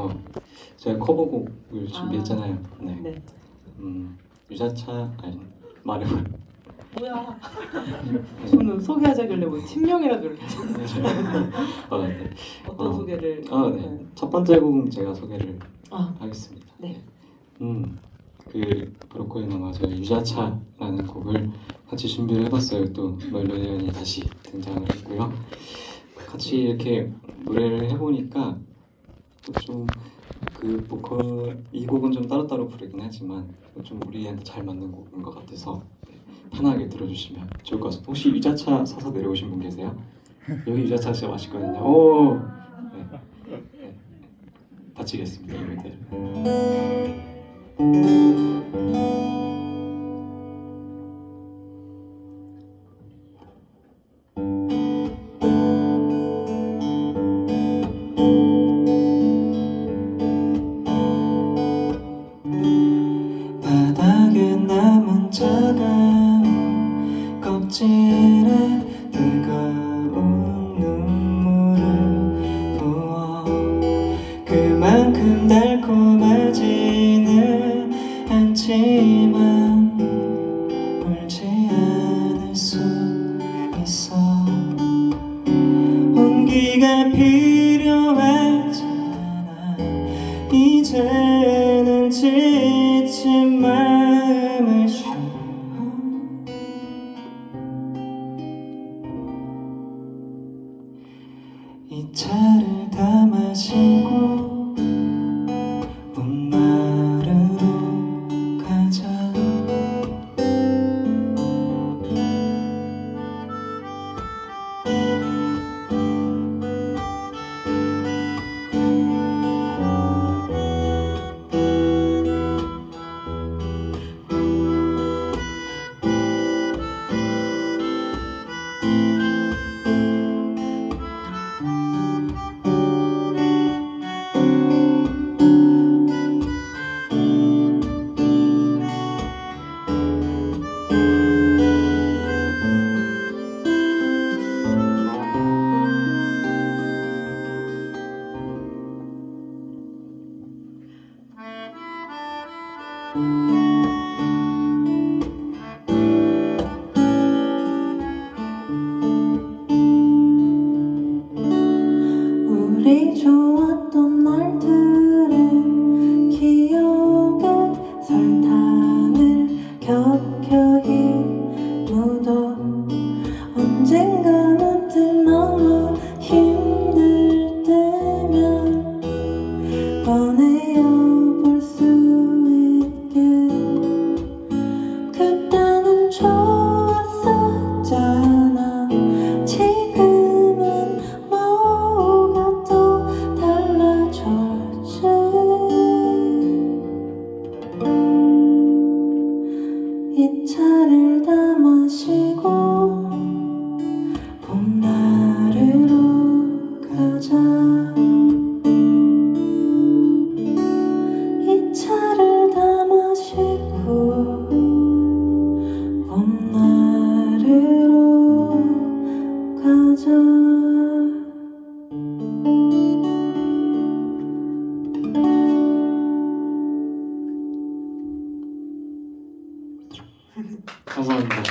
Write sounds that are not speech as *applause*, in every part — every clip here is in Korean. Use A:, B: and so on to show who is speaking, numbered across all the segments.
A: 어, 제가 커버곡을 준비했잖아요. 네.
B: 네.
A: 음, 유자차 아니 말해봐.
B: 뭐야? *laughs* 저는 소개하자길래 뭐 팀명이라도 이렇게
A: 아, *laughs* 네.
B: 어떤
A: 어.
B: 소개를?
A: 아, 네. 첫 번째 곡은 제가 소개를
B: 아,
A: 하겠습니다.
B: 네.
A: 음, 그 브로콜리 나마저 유자차라는 곡을 같이 준비를 해봤어요. 또 멜로디언이 다시 등장을 했고요. 같이 이렇게 노래를 해보니까 좀그 보컬 이 곡은 좀 따로따로 부르긴 하지만 좀 우리한테 잘 맞는 곡인 것 같아서 네, 편하게 들어주시면 좋을 것 같습니다. 혹시 유자차 사서 내려오신 분 계세요? 여기 유자차 진짜 맛있거든요. 오, 네. 네. 바치겠습니다. 이분들. 다마
C: 이 차를 다 마시고 봄나루로 가자
A: 감사합니다.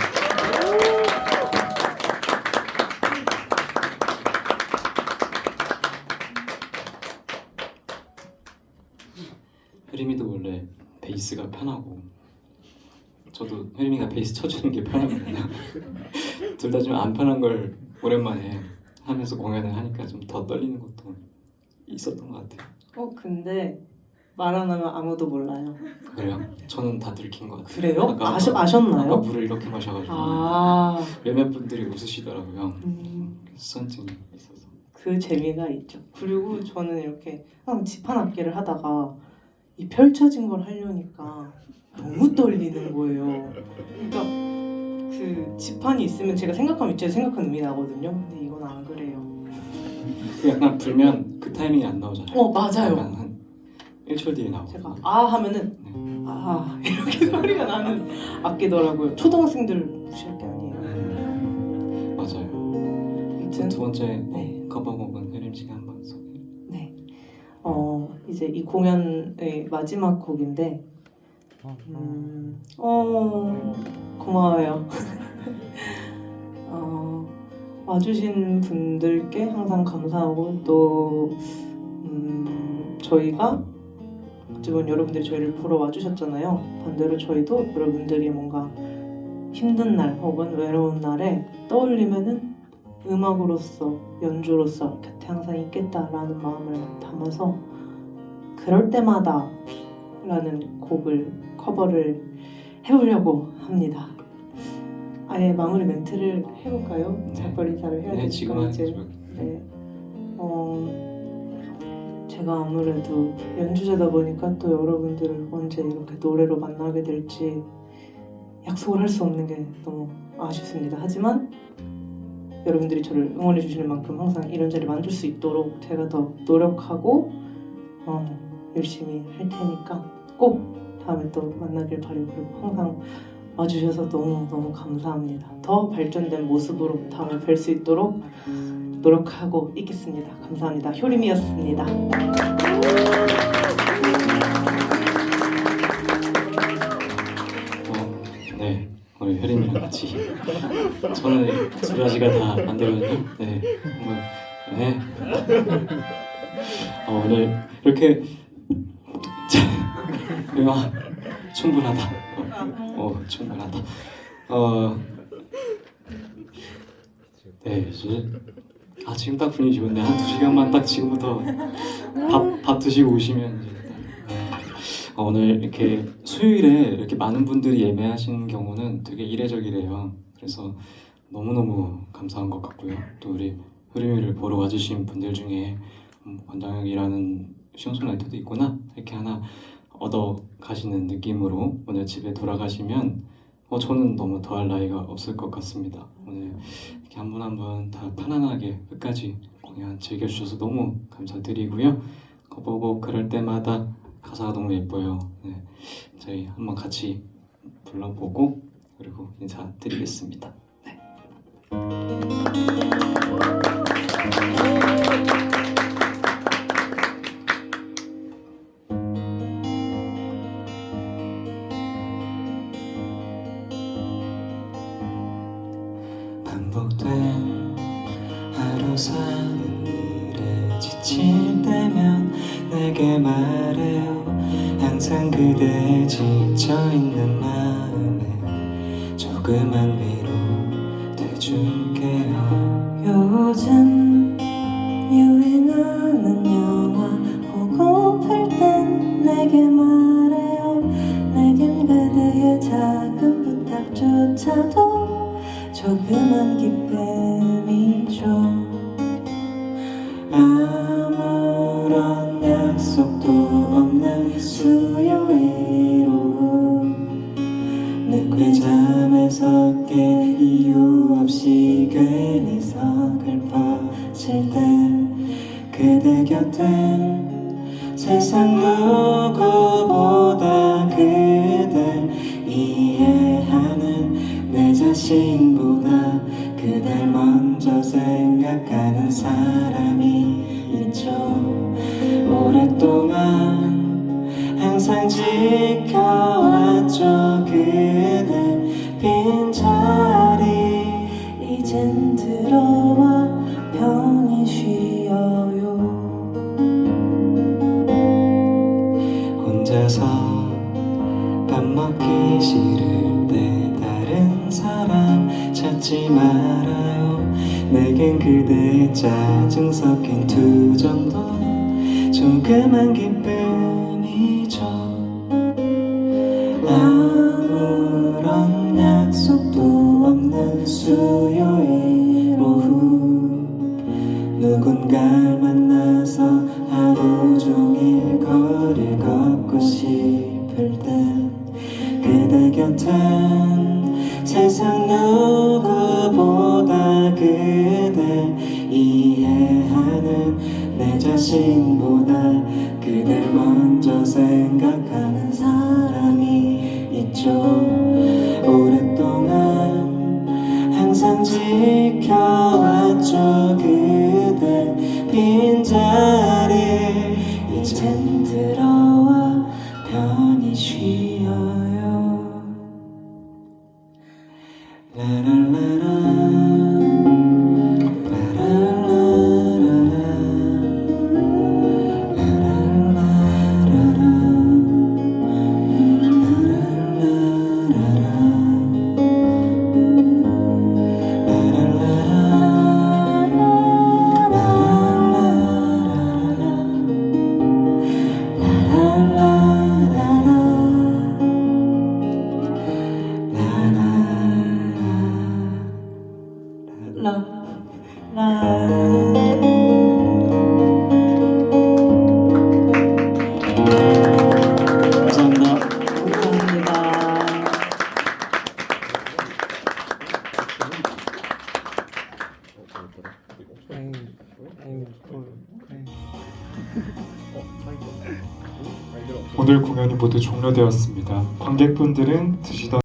A: 혜림이도 원래 베이스가 편하고 저도 혜림이가 베이스 쳐주는 게 편하거든요. *laughs* 둘다 좀 안 편한 걸 오랜만에 하면서 공연을 하니까 좀 더 떨리는 것도 있었던 것 같아요.
B: 어 근데 말 안 하면 아무도 몰라요.
A: 그래요? 저는 다 들킨 것 같아요.
B: 그래요?
A: 아까-
B: 아시,
A: 아까
B: 아셨나요?
A: 물을 이렇게 마셔가지고
B: 아,
A: 몇몇 분들이 웃으시더라고요.
B: 음,
A: 수선증이 있어서.
B: 그 재미가 있죠. 그리고 저는 이렇게 항상 지판 악기를 하다가 이 펼쳐진 걸 하려니까 너무 떨리는 거예요. 그러니까 그 지판이 있으면 제가 생각한 위치에 생각한 음이 나거든요. 근데 이건 안 그래요.
A: 그 약간 불면 그 타이밍이 안 나오잖아요.
B: 어 맞아요.
A: 한 1초 뒤에 나오고.
B: 제가 아 하면은
A: 네.
B: 아 이렇게 *laughs* 소리가 나는 악기더라고요. 초등학생들 무시할 게 아니에요.
A: 맞아요.
B: 아무튼
A: 두 번째
B: 네.
A: 한번 소개.
B: 네. 어 이제 이 공연의 마지막 곡인데 음, 어 고마워요. *laughs* 어, 와주신 분들께 항상 감사하고 또 음, 저희가 어찌 보면 여러분들이 저희를 보러 와주셨잖아요. 반대로 저희도 여러분들이 뭔가 힘든 날 혹은 외로운 날에 떠올리면은 음악으로서 연주로서 곁에 항상 있겠다라는 마음을 담아서 그럴 때마다 라는 곡을 커버를 해보려고 합니다. 아예 마무리 멘트를 해볼까요?
A: 네.
B: 작별 인사를 해야
A: 네
B: 되니까
A: 지금
B: 이제. 네. 어, 제가 아무래도 연주자다 보니까 또 여러분들을 언제 이렇게 노래로 만나게 될지 약속을 할 수 없는 게 너무 아쉽습니다. 하지만 여러분들이 저를 응원해 주시는 만큼 항상 이런 자리 만들 수 있도록 제가 더 노력하고 어, 열심히 할 테니까 꼭 다음에 또 만나길 바라고 그리고 항상 와주셔서 너무 너무 감사합니다. 더 발전된 모습으로 다음에 뵐 수 있도록 노력하고 있겠습니다. 감사합니다. 효림이었습니다.
A: 같이 저는 두 가지가 다 안 되거든요. 네 정말 네 어, 오늘 이렇게 자, 충분하다. 어, 어 충분하다. 어, 네 이제 아 지금 딱 분위기 좋은데 한 두 시간만 딱 지금부터 밥 밥 드시고 오시면 이제 어, 오늘 이렇게 수요일에 이렇게 많은 분들이 예매하시는 경우는 되게 이례적이래요. 그래서 너무너무 감사한 것 같고요. 또 우리 흐름이를 보러 와주신 분들 중에 음, 원장형이라는 싱어송라이터도 있구나 이렇게 하나 얻어 가시는 느낌으로 오늘 집에 돌아가시면 어, 저는 너무 더할 나이가 없을 것 같습니다. 오늘 이렇게 한 분 한 분 다 편안하게 끝까지 공연 즐겨주셔서 너무 감사드리고요. 그거 보고 그럴 때마다 가사가 너무 예뻐요. 네, 저희 한번 같이 불러보고 그리고 인사드리겠습니다. 네. 반복된 하루 사는 일 에 지칠 때면 내게 말해요. 항상 그대의 지쳐있는 마음에 조그만 위로 돼줄게요.
C: 요즘
A: 서글퍼질 땐 그대 곁엔 세상 누구보다 그댈 이해하는 내 자신보다 그댈 먼저 생각하는 사람이 있죠. 오랫동안 항상 지켜왔죠. 그대 빈자리
C: 이젠 들어
A: 혼자서 밥 먹기 싫을 때 다른 사람 찾지 말아요. 내겐 그대의 짜증 섞인 투정도 조그만 기쁨이죠. 아무런 약속도 없는 수요일 오후 누군가 자신보다 그댈 먼저 생각하는 사람이 있죠. 오랫동안 항상 지켜왔죠. 그대 빈자리 들어와 편히 쉬어요
D: 모두 종료되었습니다. 관객분들은 드시던